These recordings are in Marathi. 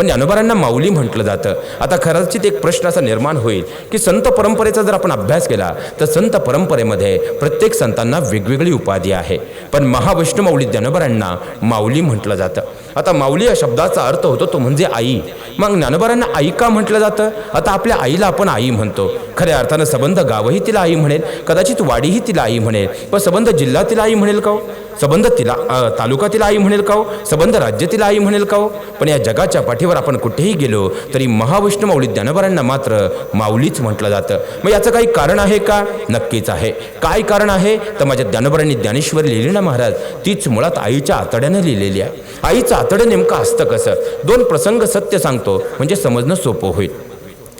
म्हणजे मग ज्ञानोबारांना माऊली म्हटलं जातं. आता कदाचित एक प्रश्न असा निर्माण होईल की संत परंपरेचा जर आपण अभ्यास केला तर संत परंपरेमध्ये प्रत्येक संतांना वेगवेगळी उपाधी आहे. पण महावैष्णव माऊली ज्ञानोबारांना माऊली म्हटलं जातं. आता माऊली या शब्दाचा अर्थ होतो तो म्हणजे आई. मग ज्ञानोबारांना आई का म्हटलं जातं? आता आपल्या आईला आपण आई म्हणतो. खऱ्या अर्थानं संबंध गावही तिला आई म्हणेल कदाचित वाडीही तिला आई म्हणेल. पण सबंध जिल्हा तिला आई म्हणेल का हो? सबंध तिला तालुकातील आई म्हणेल का हो? सबंध राज्यातील आई म्हणेल का हो? पण या जगाच्या पाठीवर आपण कुठेही गेलो तरी महाविष्णू माऊली ज्ञानोबारांना मात्र माऊलीच म्हटलं जातं. मग याचं काही कारण आहे का? नक्कीच आहे. काय कारण आहे? तर माझ्या ज्ञानोबरांनी ज्ञानेश्वरी लिहिली ना महाराज तीच मुळात आईच्या आतड्यानं लिहिलेली आहे. आईचं आतडं नेमकं असतं कसं? दोन प्रसंग सत्य सांगतो म्हणजे समजणं सोपं होईल.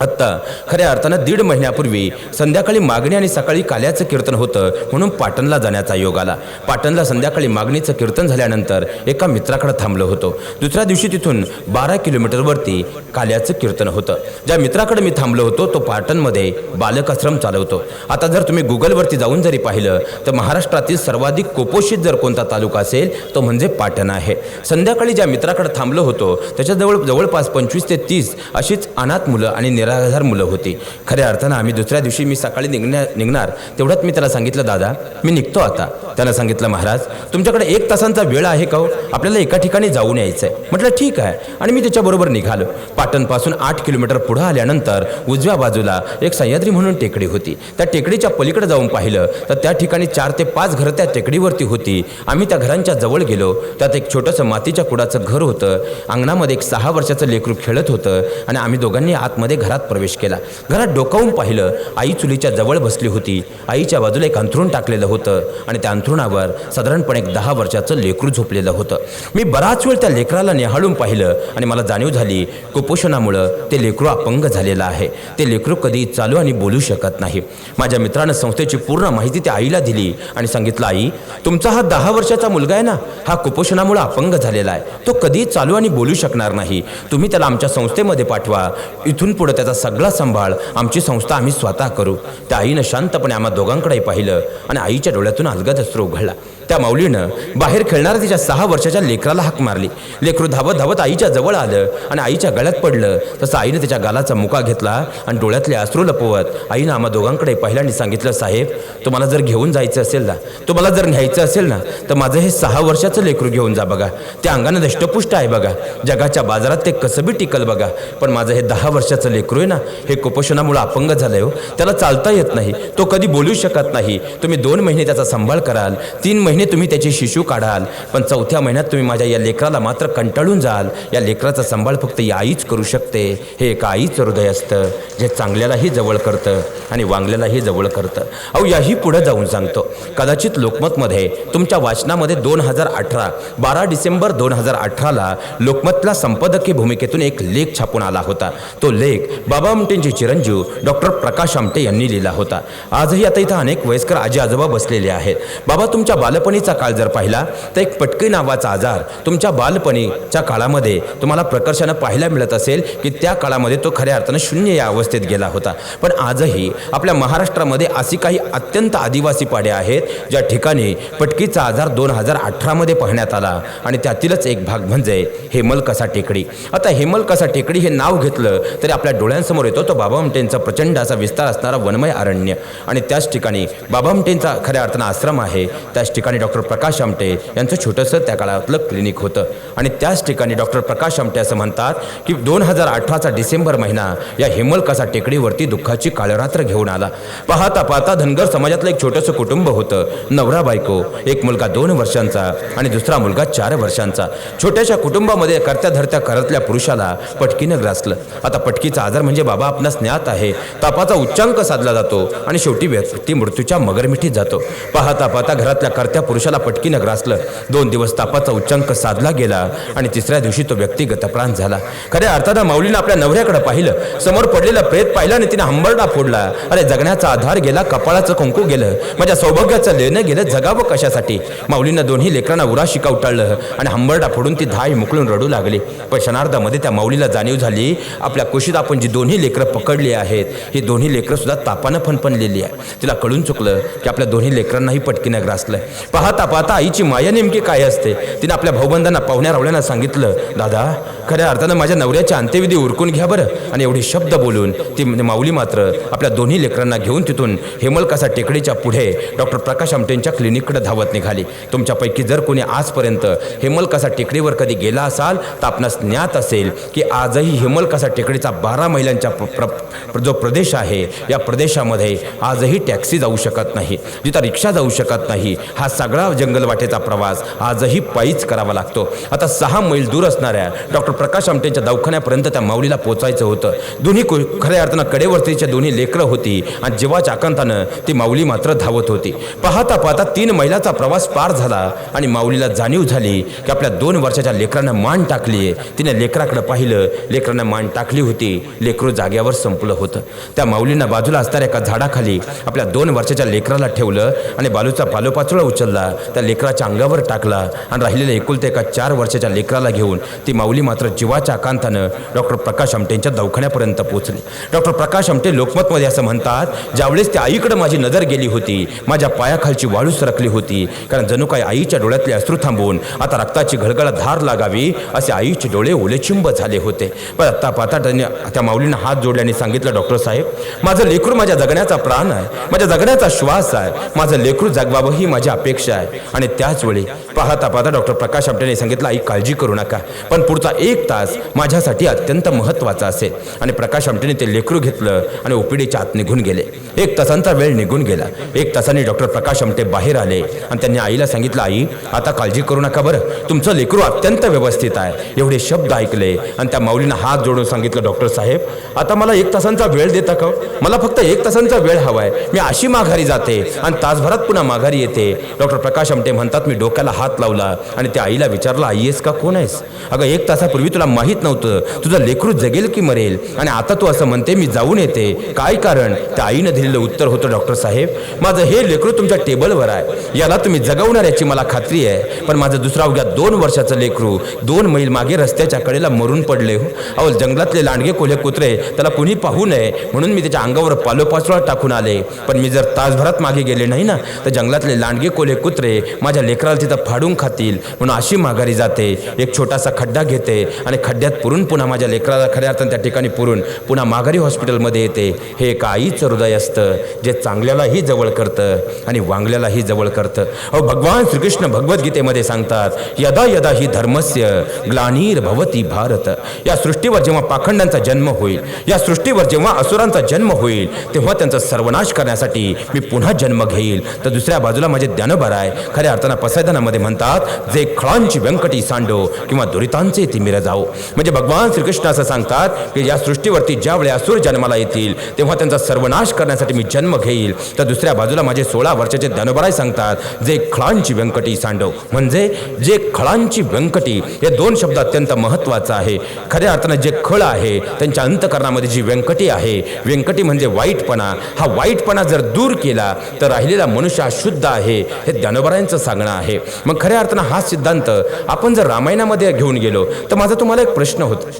आत्ता खऱ्या अर्थानं दीड महिन्यापूर्वी संध्याकाळी मागणी आणि सकाळी काल्याचं कीर्तन होतं म्हणून पाटणला जाण्याचा योग आला. पाटणला संध्याकाळी मागणीचं कीर्तन झाल्यानंतर एका मित्राकडे थांबलो होतो. दुसऱ्या दिवशी तिथून बारा किलोमीटरवरती काल्याचं कीर्तन होतं. ज्या मित्राकडे मी थांबलो होतो तो पाटणमध्ये बालकाश्रम चालवतो. आता जर तुम्ही गुगलवरती जाऊन जरी पाहिलं तर महाराष्ट्रातील सर्वाधिक कुपोषित जर कोणता तालुका असेल तो म्हणजे पाटण आहे. संध्याकाळी ज्या मित्राकडे थांबलो होतो त्याच्याजवळ जवळपास पंचवीस ते तीस अशीच अनाथ मुलं आणि तेरा हजार मुलं होती. खऱ्या अर्थानं आम्ही दुसऱ्या दिवशी मी सकाळी निघण्या निघणार तेवढ्यात मी त्याला सांगितलं दादा मी निघतो आता. त्यानं सांगितलं महाराज तुमच्याकडे एक तासांचा वेळ आहे का हो? आपल्याला एका ठिकाणी जाऊन यायचं आहे म्हटलं ठीक आहे. आणि मी त्याच्याबरोबर निघालो. पाटणपासून आठ किलोमीटर पुढं आल्यानंतर उजव्या बाजूला एक सह्याद्री म्हणून टेकडी होती. त्या टेकडीच्या पलीकडे जाऊन पाहिलं तर त्या ठिकाणी चार ते पाच घरं त्या टेकडीवरती होती. आम्ही त्या घरांच्या जवळ गेलो. त्यात एक छोटंसं मातीच्या कुडाचं घर होतं. अंगणामध्ये एक सहा वर्षाचं लेकरू खेळत होतं. आणि आम्ही दोघांनी आतमध्ये घरात प्रवेश केला. घरात डोकावून पाहिलं आई चुलीच्या जवळ बसली होती. आईच्या बाजूला एक अंथरूण टाकलेलं होतं आणि त्या अंथरुणावर साधारणपणे एक दहा वर्षाचं लेकरू झोपलेलं होतं. मी बराच वेळ त्या लेकराला निहाळून पाहिलं आणि मला जाणीव झाली कुपोषणामुळं ते लेकरू अपंग झालेलं आहे. ते लेकरू कधी चालू आणि बोलू शकत नाही. माझ्या मित्रानं संस्थेची पूर्ण माहिती त्या आईला दिली आणि सांगितलं आई तुमचा हा दहा वर्षाचा मुलगा आहे ना हा कुपोषणामुळे अपंग झालेला आहे. तो कधी चालू आणि बोलू शकणार नाही. तुम्ही त्याला आमच्या संस्थेमध्ये पाठवा. इथून पुढे त्याचा सगळा सांभाळ आमची संस्था आम्ही स्वतः करू. त्या आईनं शांतपणे आम्हा दोघांकडे पाहिलं आणि आईच्या डोळ्यातून अलगद अस्त्र उघडला. त्या माऊलीनं बाहेर खेळणाऱ्या तिच्या सहा वर्षाच्या लेकराला हाक मारली. लेकरू धावत धावत आईच्या जवळ आलं आणि आईच्या गळ्यात पडलं. तसं आईनं त्याच्या गालाचा मुका घेतला आणि डोळ्यातले अश्रू लपवत आईनं आम्हा दोघांकडे पहिल्यांदा सांगितलं साहेब तुम्हाला जर घेऊन जायचं असेल ना तुम्हाला जर न्यायचं असेल ना तर माझं हे सहा वर्षाचं लेकरू घेऊन जा बघा. त्या अंगानं दष्टपुष्ट आहे बघा. जगाच्या बाजारात ते कसं बी टिकल बघा. पण माझं हे दहा वर्षाचं लेकरू आहे ना? हे कुपोषणामुळे अपंग झालं हो. त्याला चालता येत नाही. तो कधी बोलू शकत नाही. तुम्ही दोन महिने त्याचा सांभाळ कराल. तीन महिने तुम्ही त्याचे शिशू काढाल. पण चौथ्या महिन्यात तुम्ही माझ्या या लेकराला मात्र कंटाळून जाल. या लेकराचा सांभाळ फक्त या आईच करू शकते. हे एका आईचं हृदय असतं जे चांगल्यालाही जवळ करतं आणि वांगल्यालाही जवळ करतं. अहो याही पुढे जाऊन सांगतो. कदाचित लोकमतमध्ये तुमच्या वाचनामध्ये दोन हजार अठरा बारा डिसेंबर दोन हजार अठराला लोकमतला संपादकीय भूमिकेतून एक लेख छापून आला होता. तो लेख बाबा आमटेंचे चिरंजीव डॉक्टर प्रकाश आमटे यांनी लिहिला होता. आजही आता इथं अनेक वयस्कर आजी आजोबा बसलेले आहेत. बाबा तुमच्या बालपणीचा काळ जर पाहिला तर एक पटकी नावाचा आजार तुमच्या बालपणीच्या काळामध्ये तुम्हाला प्रकर्षानं पाहायला मिळत असेल की त्या काळामध्ये तो खऱ्या अर्थानं शून्य या अवस्थेत गेला होता. पण आजही आपल्या महाराष्ट्रामध्ये अशी काही अत्यंत आदिवासी पाड्या आहेत ज्या ठिकाणी पटकीचा आजार दोन हजार अठरामध्ये पाहण्यात आला आणि त्यातीलच एक भाग म्हणजे हेमलकसा टेकडी. आता हेमलकसा टेकडी हे नाव घेतलं तरी आपल्या डोळ्यांसमोर येतो तो बाबा आमटेंचा प्रचंड असा विस्तार असणारा वनमय अरण्य. आणि त्याच ठिकाणी बाबा आमटेंचा खऱ्या अर्थानं आश्रम आहे. त्याच ठिकाणी डॉक्टर प्रकाश आमटे यांचं छोटंसं त्या काळातलं क्लिनिक होतं. आणि त्याच ठिकाणी डॉक्टर प्रकाश आमटे असं म्हणतात की दोन हजार अठराचा डिसेंबर महिना या हिमलकसा टेकडीवरती दुःखाची काळरात्र घेऊन आला. पाहता पाहता धनगर समाजातलं एक छोटंसं कुटुंब होतं. नवरा बायको एक मुलगा दोन वर्षांचा आणि दुसरा मुलगा चार वर्षांचा. छोट्याशा कुटुंबामध्ये करत्या धरत्या करतल्या पुरुषाला पटकीनं ग्रासलं. आता पटकीचा आजार म्हणजे बाबा आपणास ज्ञात आहे. तापाचा उच्चांक साधला जातो आणि शेवटी व्यक्ती मृत्यूच्या मगरमिठीत जातो. पाहता पाहता घरातल्या करत्या पुरुषाला पटकीनं ग्रासलं. दोन दिवस तापाचा उच्चांक साधला गेला आणि तिसऱ्या दिवशी तो व्यक्ती गतप्राण झाला. खऱ्या अर्थानं माऊलीनं आपल्या नवऱ्याकडे पाहिलं. समोर पडलेला प्रेत पाहिला आणि तिने हंबरडा फोडला. अरे जगण्याचा आधार गेला कपाळाचं कुंकू गेलं. माझ्या सौभाग्याचं लेणं गेलं जगावं कशासाठी? माऊलीनं दोन्ही लेकरांना उरा शिकावटाळलं आणि हंबरडा फोडून ती धाय मुकळून रडू लागली. पण क्षणार्धामध्ये त्या माऊलीला जाणीव झाली आपल्या कुशीत आपण जिद्द दोन्ही लेकरं पकडली आहेत. ही दोन्ही लेकरं सुद्धा तापानं फणफणलेली आहे तिला कळून चुकलं की आपल्या दोन्ही लेकरांनाही पटकीनं ग्रासलं पाहता पाहता आईची माया नेमकी काय असते? तिने आपल्या भाऊबंधांना पाहुण्या रावळ्यांना सांगितलं दादा खऱ्या अर्थानं माझ्या नवऱ्याच्या अंत्यविधी उरकून घ्या बरं. आणि एवढे शब्द बोलून ती म्हणजे माऊली मात्र आपल्या दोन्ही लेकरांना घेऊन तिथून हेमलकासा टेकडीच्या पुढे डॉक्टर प्रकाश आमटेंच्या क्लिनिककडे धावत निघाली. तुमच्यापैकी जर कोणी आजपर्यंत हेमलकासा टेकडीवर कधी गेला असाल तर आपणास ज्ञात असेल की आजही हेमलकासा टेकडीचा बारा महिलांचा प्र, प्र, जो प्रदेश आहे या प्रदेशामध्ये आजही टॅक्सी जाऊ शकत नाही. जिथं रिक्षा जाऊ शकत नाही हा सगळा जंगलवाटेचा प्रवास आजही पायीच करावा लागतो. आता सहा मैल दूर असणाऱ्या डॉक्टर प्रकाश आमटेंच्या दवाखान्यापर्यंत त्या माऊलीला पोचायचं होतं. दोन्ही को- खऱ्या अर्थानं कडेवरतीच्या दोन्ही लेकरं होती आणि जीवाच्या आकांतानं ती माऊली मात्र धावत होती. पाहता पाहता तीन मैलाचा प्रवास पार झाला आणि माऊलीला जाणीव झाली की आपल्या दोन वर्षाच्या लेकरानं मान टाकली तिने लेकराकडे पाहिलं लेकरानं मान टाकली होती. लेकरू जाग्यावर संपलं होतं. त्या माऊलीनं बाजूला असणाऱ्या एका झाडाखाली आपल्या दोन वर्षाच्या लेकराला ठेवलं आणि बालूचा पालोपाचोळा उचलला. त्या लेकराच्या अंगावर टाकला आणि राहिलेल्या एकुलते एका चार वर्षाच्या लेकराला घेऊन ती माऊली मात्र जीवाच्या आकांतानं डॉक्टर प्रकाश आमटेंच्या दवाखान्यापर्यंत पोहोचली. डॉक्टर प्रकाश आमटे लोकमतमध्ये असं म्हणतात ज्यावेळेस त्या आईकडे माझी नजर गेली होती माझ्या पायाखालची वाळू सरकली होती. कारण जणू काय आईच्या डोळ्यातले अश्रू थांबून आता रक्ताची घळघळ धार लागावी असे आईचे डोळे ओलेचिंब झाले होते. पण आत्ता पाहता त्यांनी त्या माऊलीनं हात जोडल्याने सांगितलं डॉक्टर साहेब माझं लेकरू माझ्या जगण्याचा प्राण आहे माझ्या जगण्याचा श्वास आहे माझं लेकरू जगवावं ही माझी अपेक्षा आहे. आणि त्याचवेळी पाहता पाहता डॉक्टर प्रकाश आमटेने सांगितलं आई काळजी करू नका पण पुढचा एक तास माझ्यासाठी अत्यंत महत्त्वाचा असेल. आणि प्रकाश आमटेने ते लेकरू घेतलं आणि ओपीडीच्या आत निघून गेले. एक तासांचा वेळ निघून गेला. एक तासाने डॉक्टर प्रकाश आमटे बाहेर आले आणि त्यांनी आईला सांगितलं आई आता काळजी करू नका बरं तुमचं लेकरू अत्यंत व्यवस्थित आहे. एवढे शब्द ऐकले आणि त्या माऊलीनं हात जोडून सांगितलं डॉक्टर साहेब आता मला एक तासांचा वेळ देता का? मला फक्त एक तासांचा वेळ हवा आहे मी अशी माघारी जाते आणि तासभरात पुन्हा माघारी येते. डॉक्टर प्रकाश आमटे म्हणतात मी डोक्याला हात लावला आणि त्या आईला विचारलं आई आहेस का? कोण आहेस? अगं एक तासापूर्वी तुला माहीत नव्हतं. तुझं लेकरू जगेल की मरेल? आणि आता तू असं म्हणते मी जाऊन येते. काय कारण? त्या आईनं दिलेलं उत्तर होतं डॉक्टर साहेब. माझं हे लेकरू तुमच्या टेबलवर आहे. याला तुम्ही जगवणार याची मला खात्री आहे. पण माझं दुसरा अवघ्या दोन वर्षाचं लेकरू दोन मैल मागे रस्त्याच्या कडेला मरून पडले हो. अहो जंगलातले लांडगे कोल्हे कुत्रे त्याला कुणी पाहू नये. म्हणून मी त्याच्या अंगावर पालोपाचोळा टाकून आले. पण मी जर तासभरात मागे गेले नाही ना तर जंगलातले लांडगे कोले कुत्रे माझ्या लेकराला तिथं फाडून खातील म्हणून अशी माघारी जाते. एक छोटासा खड्डा घेते आणि खड्ड्यात पुरून पुन्हा माझ्या लेकराला खऱ्या अर्थानं त्या ठिकाणी पुरून पुन्हा माघारी हॉस्पिटलमध्ये येते. हे एका आईचं हृदय असतं जे चांगल्यालाही जवळ करतं आणि वांगल्यालाही जवळ करतं. अहो भगवान श्रीकृष्ण भगवद्गीतेमध्ये सांगतात यदा यदा ही धर्मस्य ग्लानीर भवती भारत. या सृष्टीवर जेव्हा पाखंडांचा जन्म होतो होईल. या सृष्टीवर जेव्हा असुरांचा जन्म होईल तेव्हा त्यांचा सर्वनाश करण्यासाठी मी पुन्हा जन्म घेईल. तर दुसऱ्या बाजूला माझे ज्ञानभर आहे. खऱ्या अर्थानं पसायदानामध्ये म्हणतात जे खळांची व्यंकटी सांडो किंवा दुरितांचे तिमिर जाओ. म्हणजे भगवान श्रीकृष्ण असं सांगतात की या सृष्टीवरती ज्यावेळी असुर जन्माला येतील तेव्हा त्यांचा सर्वनाश करण्यासाठी मी जन्म घेईल. तर दुसऱ्या बाजूला माझे सोळा वर्षाचे ज्ञानोबराय सांगतात जे खळांची व्यंकटी सांडव म्हणजे जे खळांची व्यंकटी हे दोन शब्द अत्यंत महत्त्वाचा आहे. खऱ्या अर्थानं जे खळ आहे त्यांच्या अंतकरणामध्ये जी व्यंकटी आहे व्यंकटी म्हणजे वाईटपणा. हा वाईटपणा जर दूर केला तर राहिलेला मनुष्य हा शुद्ध आहे हे ज्ञानोबरायांचं सांगणं आहे. मग खऱ्या अर्थानं हा सिद्धांत आपण जर रामायणामध्ये घेऊन गेलो तर माझा तुम्हाला एक प्रश्न होता.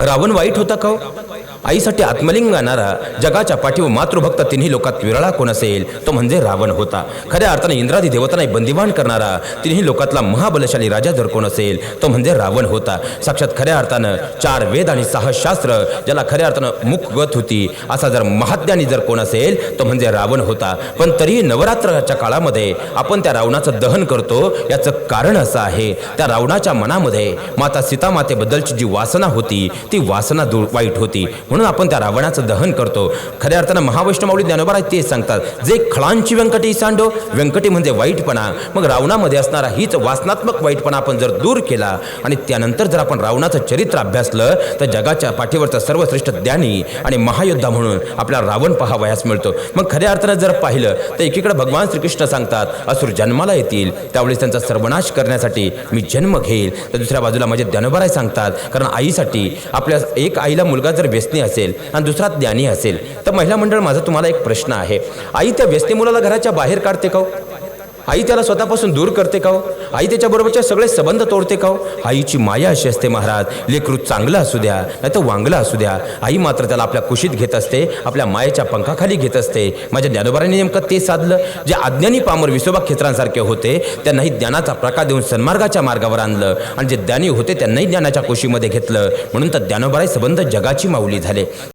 रावण वाईट होता का हो? आईसाठी आत्मलिंग आणणारा जगाच्या पाठीवर मातृभक्त तिन्ही लोकात विरळा कोण असेल तो म्हणजे रावण होता. खऱ्या अर्थाने इंद्रादी देवतांना बंदिवान करणारा तिन्ही लोकातला महाबलशाली राजा जर कोण असेल तो म्हणजे रावण होता. साक्षात खऱ्या अर्थानं चार वेद आणि सहा शास्त्र ज्याला खऱ्या अर्थानं मुखगत होती असा जर महाज्ञानी जर कोण असेल तो म्हणजे रावण होता. पण तरीही नवरात्राच्या काळामध्ये आपण त्या रावणाचं दहन करतो याचं कारण असं आहे. त्या रावणाच्या मनामध्ये माता सीतामातेबद्दलची जी वासना होती ती वासना दूर वाईट होती. म्हणून आपण त्या रावणाचं दहन करतो. खऱ्या अर्थानं महावैष्णवडी ज्ञानोबा आहेत ते सांगतात जे खळांची व्यंकटी सांडो व्यंकटी म्हणजे वाईटपणा. मग रावणामध्ये असणारा हीच वासनात्मक वाईटपणा आपण जर दूर केला आणि त्यानंतर जर आपण रावणाचं चरित्र अभ्यासलं तर जगाच्या पाठीवरचं सर्वश्रेष्ठ ज्ञानी आणि महायोद्धा म्हणून आपला रावण पहावयास मिळतो. मग खऱ्या अर्थानं जर पाहिलं तर एकीकडे भगवान श्रीकृष्ण सांगतात असुर जन्माला येतील त्यावेळेस त्यांचा सर्वनाश करण्यासाठी मी जन्म घेईल. तर दुसऱ्या बाजूला माझे ज्ञानोबाराय सांगतात कारण आईसाठी आपल्या एक आईला मुलगा जर व्यसनी असेल आणि दुसरा ज्ञानी असेल. तर महिला मंडळ माझा तुम्हाला एक प्रश्न आहे. आई त्या व्यसनी मुलाला घराच्या बाहेर काढते का हो? आई त्याला स्वतःपासून दूर करते का हो? आई त्याच्याबरोबरचे सगळे संबंध तोडते का हो? आईची माया अशी असते महाराज. लेकृत चांगलं असू द्या नाही तर वांगलं असू द्या. आई मात्र त्याला आपल्या कुशीत घेत असते आपल्या मायेच्या पंखाखाली घेत असते. माझ्या ज्ञानोबारांनी नेमकं ते साधलं. जे अज्ञानी पामर विसोबा क्षेत्रांसारखे होते त्यांनाही ज्ञानाचा प्रकार देऊन सन्मार्गाच्या मार्गावर आणलं. आणि जे ज्ञानी होते त्यांनाही ज्ञानाच्या कुशीमध्ये घेतलं. म्हणून तर ज्ञानोबाराई संबंध जगाची माऊली झाले.